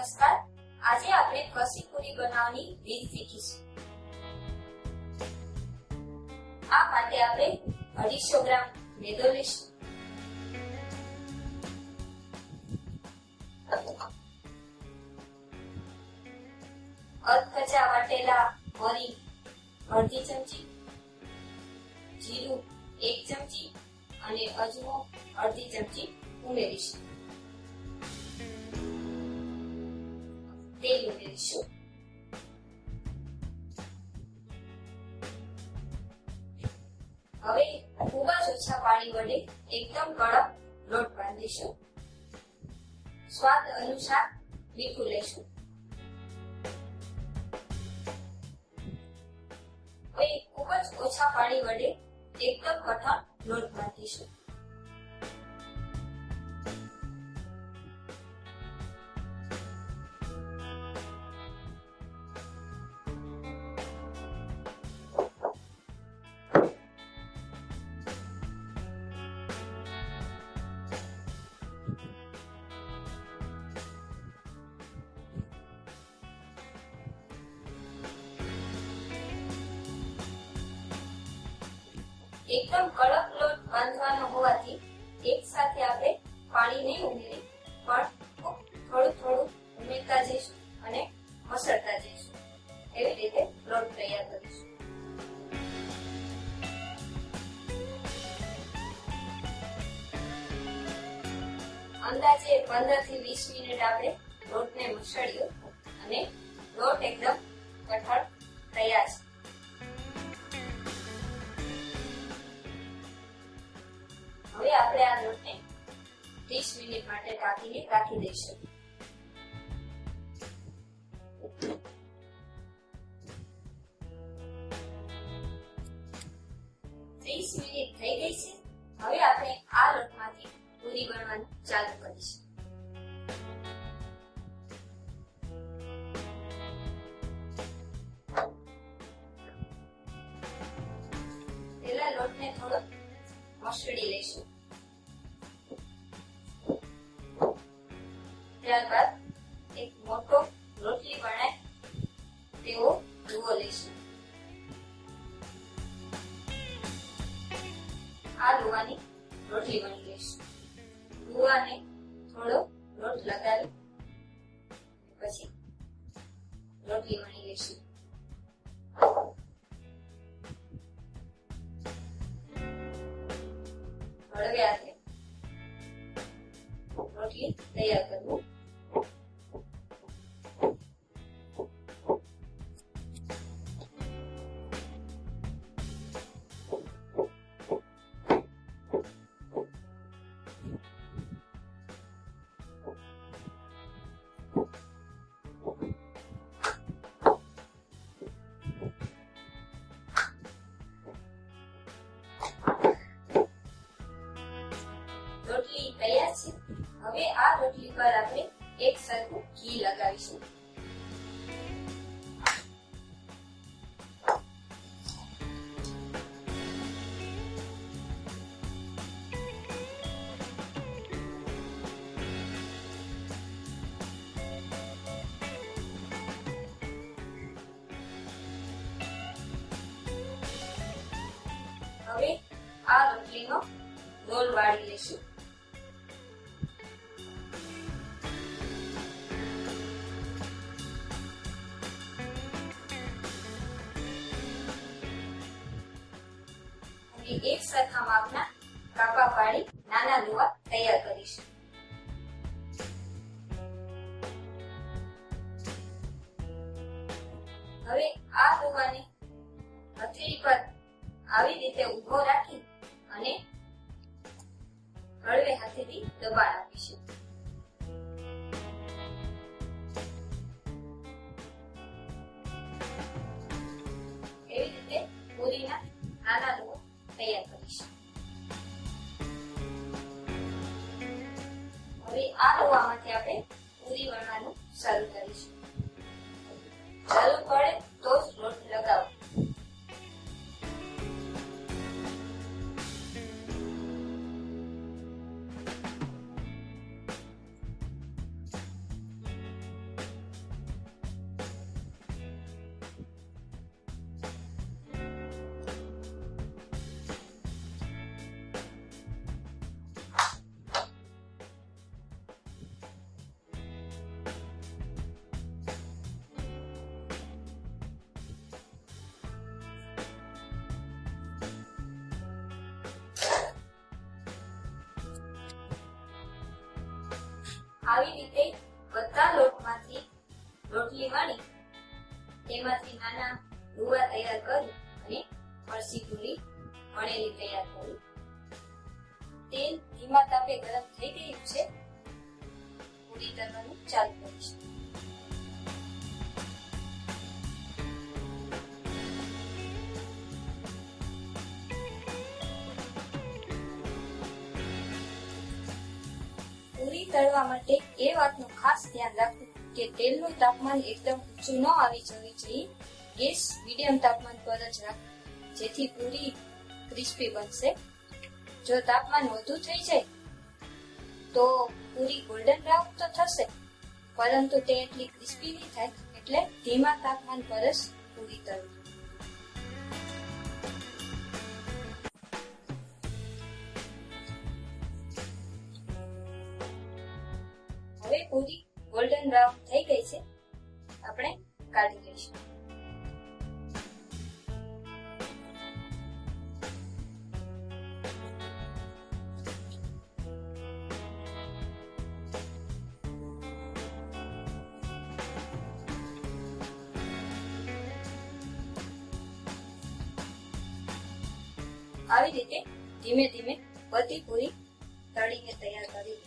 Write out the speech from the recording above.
નમસ્કાર. આજે આપણે કસી પૂરી બનાવવાની રીત શીખીશું. આ માટે આપણે અઢીસો ગ્રામ મેદો લઈશું. અધકચા વાટેલા મરી અડધી ચમચી, જીરું એક ચમચી અને અજમો અડધી ચમચી ઉમેરીશું. હવે ખૂબ જ ઓછા પાણી વડે એકદમ કડક લોટ બાંધીશું. સ્વાદ અનુસાર મીઠું લેશું. હવે ખૂબ જ ઓછા પાણી વડે એકદમ કઠણ એકદમ કડક લોટ બાંધવાનો હોવાથી એક સાથે આપણે પાણી નહીં ઉમેરી, પણ થોડું થોડું ઉમેરતા જઈશું અને મસળતા જઈશું. એવી રીતે લોટ તૈયાર કરીશું. અંદાજે પંદરથી વીસ મિનિટ આપણે લોટને મસળ્યો અને લોટ એકદમ કઠણ ઢાંકીને રાખી દઈશું. ત્રીસ મિનિટ થઈ ગઈ છે. હવે આપણે આ લોટમાંથી પૂરી બનવાનું ચાલુ કરીશું. પેલા લોટને થોડો મસળી લઈશું. રોટલી તૈયાર કરવું રોટલી તૈયાર છે હવે આ રોટલી પર આપણે એક સરખું ઘી લગાવીશું. હવે આ રોટલીનો રોલ વાળી લઈશું. અને એક સરખા માપના કાપા પાડી નાના લુવા તૈયાર કરીશું. હવે આ લુવાને હથેળી પર આવી રીતે ઊભો રાખી અને હળવે હાથેથી દબાણ આપીશું. તૈયાર હવે આ લુવામાંથી આપણે પૂરી વણવાનું શરૂ કરીશું. ચાલુ પડે આવી રીતે બધા લોટમાંથી રોટલી વાળી તેમાંથી નાના રૂવા તૈયાર કરી અને ફરસી પૂરી વણેલી તૈયાર કરી. તેલ ધીમા તાપે ગરમ થઈ ગયું છે. પૂરી કરવાનું ચાલુ કરીશું. તળવા માટે એ વાતનું ખાસ ધ્યાન રાખવું કે તેલનું તાપમાન એકદમ ઊંચું ન આવી જવી જોઈએ. ગેસ મીડિયમ તાપમાન પર જ રાખવું, જેથી પૂરી ક્રિસ્પી બનશે. જો તાપમાન વધુ થઈ જાય, તો પૂરી ગોલ્ડન બ્રાઉન તો થશે, પરંતુ તે એટલી ક્રિસ્પી નહીં થાય, એટલે ધીમા તાપમાન પર જ પૂરી તળવી પૂરી ગોલ્ડન બ્રાઉન થઈ ગઈ છે. આપણે કાઢી લઈશું. આવી રીતે ધીમે ધીમે બધી પૂરી તળીને તૈયાર કરી